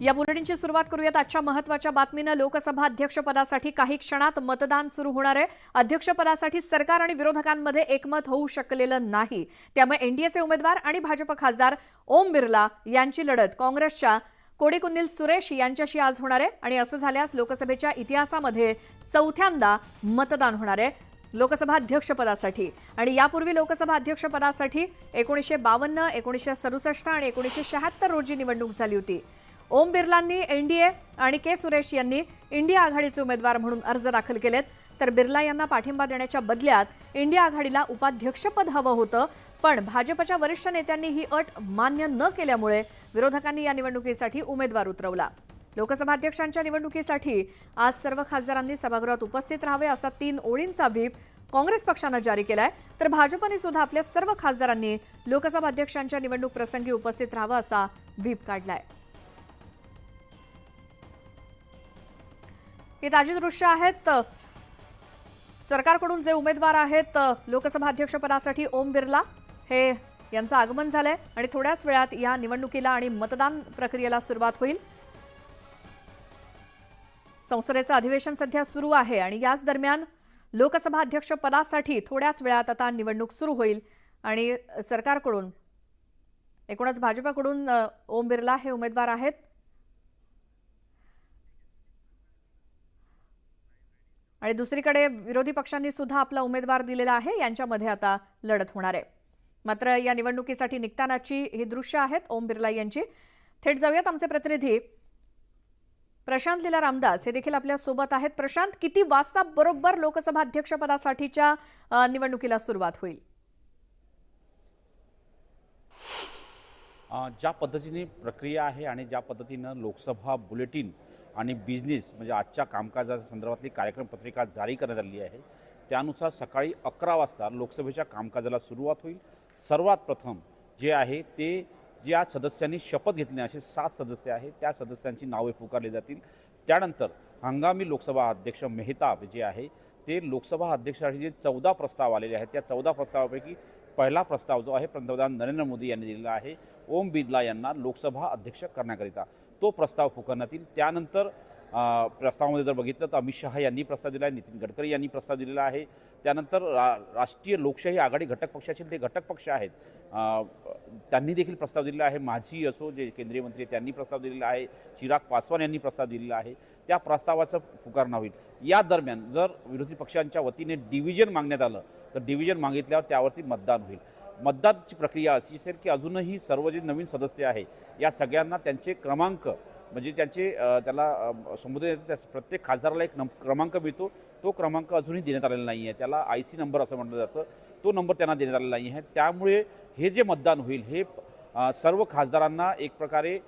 या बुलेटिनची सुरुवात करूयात. आजच्या महत्त्वाच्या बातमीनं लोकसभा अध्यक्षपदासाठी काही क्षणात मतदान सुरू होणार आहे. अध्यक्षपदासाठी सरकार आणि विरोधकांमध्ये एकमत होऊ शकलेलं नाही. त्यामुळे एनडीएचे उमेदवार आणि भाजप खासदार ओम बिर्ला यांची लढत. काँग्रेसच्या कोडिकुंदील सुरेश यांच्याशी आज होणार आहे आणि असं झाल्यास लोकसभेच्या इतिहासामध्ये चौथ्यांदा मतदान होणार आहे लोकसभा अध्यक्षपदासाठी आणि यापूर्वी लोकसभा अध्यक्षपदासाठी एकोणीसशे बावन्न एकोणीसशे सदुसष्ट आणि एकोणीसशे शहात्तर रोजी निवडणूक झाली होती. ओम बिर्लांनी एनडीए आणि के सुरेश यांनी इंडिया आघाडीचे उमेदवार म्हणून अर्ज दाखल केलेत. तर बिर्ला यांना पाठिंबा देण्याच्या बदल्यात इंडिया आघाडीला उपाध्यक्षपद हवं होतं. पण भाजपच्या वरिष्ठ नेत्यांनी ही अट मान्य न केल्यामुळे विरोधकांनी या निवडणुकीसाठी उमेदवार उतरवला. लोकसभा अध्यक्षांच्या निवडणुकीसाठी आज सर्व खासदारांनी सभागृहात उपस्थित राहावे असा तीन ओळींचा व्हीप काँग्रेस पक्षानं जारी केलाय. तर भाजपने सुद्धा आपल्या सर्व खासदारांनी लोकसभा अध्यक्षांच्या निवडणूक प्रसंगी उपस्थित राहावं असा व्हीप काढलाय. ही ताजी दृश्य आहेत. सरकारकडून जे उमेदवार आहेत लोकसभा अध्यक्षपदासाठी ओम बिर्ला हे यांचं आगमन झालंय आणि थोड्याच वेळात या निवडणुकीला आणि मतदान प्रक्रियेला सुरुवात होईल. संसदेचं अधिवेशन सध्या सुरू आहे आणि याच दरम्यान लोकसभा अध्यक्ष पदासाठी थोड्याच वेळात आता निवडणूक सुरू होईल आणि सरकारकडून एकूणच भाजपाकडून ओम बिर्ला हे उमेदवार आहेत. आणि दुसरीकडे विरोधी पक्षांनी सुद्धा आपला उमेदवार दिलेला आहे. यांच्यामध्ये आता लढत होणार आहे. मात्र या निवडणुकीसाठी निघतानाची ही दृश्य आहेत. ओम बिर्ला यांची. थेट जाऊयात आमचे प्रतिनिधी प्रशांत लीला रामदास. हे देखील आपल्यासोबत आहेत. प्रशांत किती वाजता बरोबर लोकसभा अध्यक्षपदासाठीच्या निवडणुकीला सुरुवात होईल? ज्या पद्धतीने प्रक्रिया आहे आणि ज्या पद्धतीनं लोकसभा बुलेटिन आणि बिझनेस म्हणजे आजच्या कामकाजा संदर्भातली कार्यक्रम पत्रिका जारी करण्यात आली आहे त्यानुसार सकाळी अकरा वाजता लोकसभेच्या कामकाजाला सुरुवात होईल. सर्वात प्रथम जे आहे ते ज्या सदस्यांनी शपथ घेतली असे सात सदस्य आहेत त्या सदस्यांची नावे पुकारली जातील. त्यानंतर हंगामी लोकसभा अध्यक्ष मेहताब जे आहे ते लोकसभा अध्यक्षासाठी जे चौदा प्रस्ताव आलेले आहेत त्या चौदा प्रस्तावापैकी पहिला प्रस्ताव जो आहे पंतप्रधान नरेंद्र मोदी यांनी दिलेला आहे. ओम बिर्ला यांना लोकसभा अध्यक्ष करण्याकरिता. तो प्रस्ताव पुकारण्यात येईल त्यानंतर प्रस्तावामध्ये जर बघितलं तर अमित शहा यांनी प्रस्ताव दिला आहे नितीन गडकरी यांनी प्रस्ताव दिलेला आहे. त्यानंतर रा राष्ट्रीय लोकशाही आघाडी घटक पक्ष असेल ते घटक पक्ष आहेत. त्यांनी देखील प्रस्ताव दिलेला आहे. माझी असो जे केंद्रीय मंत्री त्यांनी प्रस्ताव दिलेला आहे. चिराग पासवान यांनी प्रस्ताव दिलेला आहे. त्या प्रस्तावाचं पुकारणं होईल. या दरम्यान जर विरोधी पक्षांच्या वतीने डिव्हिजन मागण्यात आलं तर डिव्हिजन मागितल्यावर त्यावरती मतदान होईल. मतदानची प्रक्रिया अशी असेल की अजूनही सर्व जे नवीन सदस्य आहे या सगळ्यांना त्यांचे क्रमांक म्हणजे त्यांचे त्याला अ, संबोधन त्या प्रत्येक खासदाराला एक नंब क्रमांक मिळतो. तो क्रमांक अजूनही देण्यात आलेला नाही आहे. त्याला आय सी नंबर असं म्हटलं जातं. तो नंबर त्यांना देण्यात आलेला नाही आहे. त्यामुळे हे जे मतदान होईल हे सर्व खासदारांना एक प्रकारे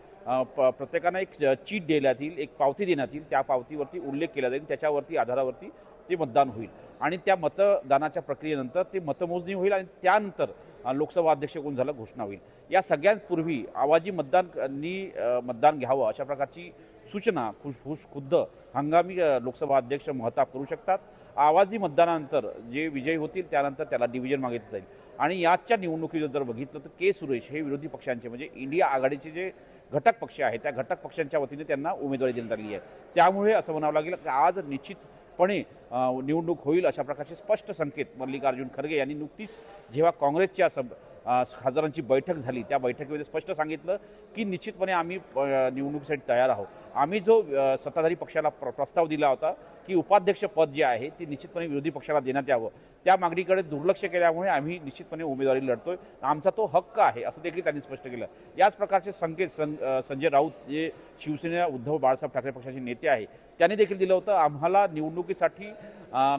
प- प्रत्येकांना एक चीट देण्यात येईल एक पावती देण्यात येईल. त्या पावतीवरती उल्लेख केला जाईल. त्याच्यावरती आधारावरती ते मतदान होईल. आणि त्या मतदानाच्या प्रक्रियेनंतर ते मतमोजणी होईल आणि त्यानंतर लोकसभा अध्यक्ष कोण झालं? घोषणा होईल. या सगळ्यांपूर्वी आवाजी मतदाननी मतदान घ्यावं अशा प्रकारची सूचना खुश खुश खुद्द हंगामी लोकसभा अध्यक्ष महताब करू शकतात. आवाजी मतदानानंतर जे विजयी होतील त्यानंतर त्याला डिव्हिजन मागितलं जाईल. आणि याच्या निवडणुकीत जर बघितलं तर के. सुरेश हे विरोधी पक्षांचे म्हणजे इंडिया आघाडीचे जे घटक पक्ष आहेत त्या घटक पक्षांच्या वतीने त्यांना उमेदवारी देण्यात आली आहे. त्यामुळे असं म्हणावं लागेल की आज निश्चित निश्चितपणे निवडणूक होईल अशा प्रकारचे स्पष्ट संकेत मल्लिकार्जुन खरगे यांनी नुकतीच जेव्हा काँग्रेसच्या सब खासदारांची बैठक झाली त्या बैठकीमध्ये स्पष्ट सांगितलं की निश्चितपणे आम्ही निवडणुकीसाठी तयार आहोत. आम्ही जो सत्ताधारी पक्षाला प्र प्रस्ताव दिला होता की उपाध्यक्ष पद जे आहे ते निश्चितपणे विरोधी पक्षाला देण्यात यावं. त्या मागणीकडे दुर्लक्ष केल्यामुळे आम्ही निश्चितपणे उमेदवारी लढतोय. आमचा तो हक्क आहे असं देखील त्यांनी स्पष्ट केलं. याच प्रकारचे संकेत सं संजय राऊत जे शिवसेना उद्धव बाळासाहेब ठाकरे पक्षाचे नेते आहे त्यांनी देखील दिलं होतं. आम्हाला निवडणुकीसाठी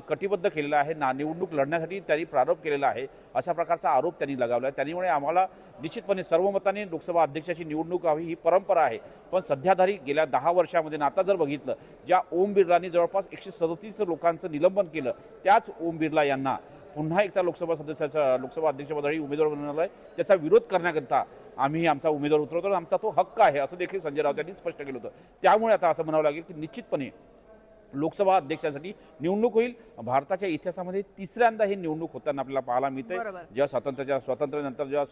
कटिबद्ध केलेलं आहे. ना निवडणूक लढण्यासाठी त्यांनी प्रारोप केलेला आहे अशा प्रकारचा आरोप त्यांनी लगावला आहे. त्यामुळे आम्हाला निश्चितपणे सर्वमताने लोकसभा अध्यक्षाची निवडणूक हवी ही परंपरा आहे. पण सध्याधारी गेल्या दहा वर्षामध्ये आणि आता जर बघितलं ज्या ओम बिर्लांनी जवळपास एकशे सदतीस लोकांचं निलंबन केलं त्याच ओम बिर्ला यांना पुन्हा एकदा लोकसभा सदस्याचा लोकसभा अध्यक्षपदासाठी उमेदवार बनवला आहे त्याचा विरोध करण्याकरिता आम्ही आमचा उमेदवार उतरवतो आणि आमचा तो हक्क आहे असं देखील संजय राऊत यांनी स्पष्ट केलं होतं. त्यामुळे आता असं म्हणावं लागेल की निश्चितपणे लोकसभा अध्यक्षासाठी निवडणूक होईल. भारताच्या इतिहासामध्ये तिसऱ्यांदा ही निवडणूक होताना आपल्याला पाहायला मिळते जेव्हा स्वातंत्र्याच्या स्वातंत्र्यानंतर जेव्हा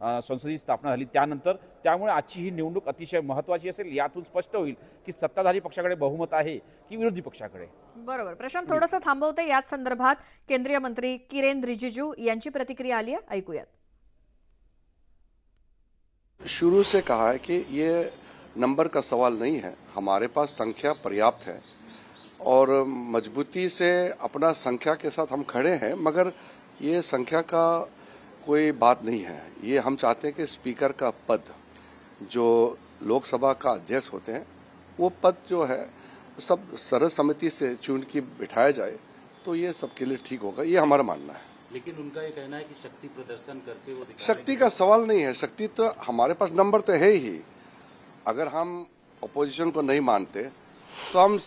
संसदेची स्थापना झाली. त्यानंतर त्यामुळे आजची ही निवडणूक अतिशय महत्त्वाची असेल. यातून स्पष्ट होईल की सत्ताधारी पक्षाकडे बहुमत आहे की विरोधी पक्षाकडे? बरोबर. प्रशांत थोडंसं थांबवते याच संदर्भात केंद्रीय मंत्री किरेन रिजिजू यांची प्रतिक्रिया आली आहे. ऐकूयात. शुरू से कहा है कि ये नंबर का सवाल नहीं है. हमारे पास संख्या पर्याप्त है और मजबूती से अपना संख्या के साथ हम खड़े हैं मगर ये संख्या का कोई बात नहीं है। ये हम चाहते हैं कि स्पीकर का पद जो लोकसभा का अध्यक्ष होते हैं वो पद जो है सब सर्वसम्मति से चुन के बिठाया जाए तो ये सबके लिए ठीक होगा। ये हमारा मानना है। लेकिन उनका ये कहना है कि शक्ति प्रदर्शन करके वो शक्ति का सवाल नहीं है। शक्ति तो हमारे पास नंबर तो है ही। अगर हम अपोजिशन को नहीं मानते तो हम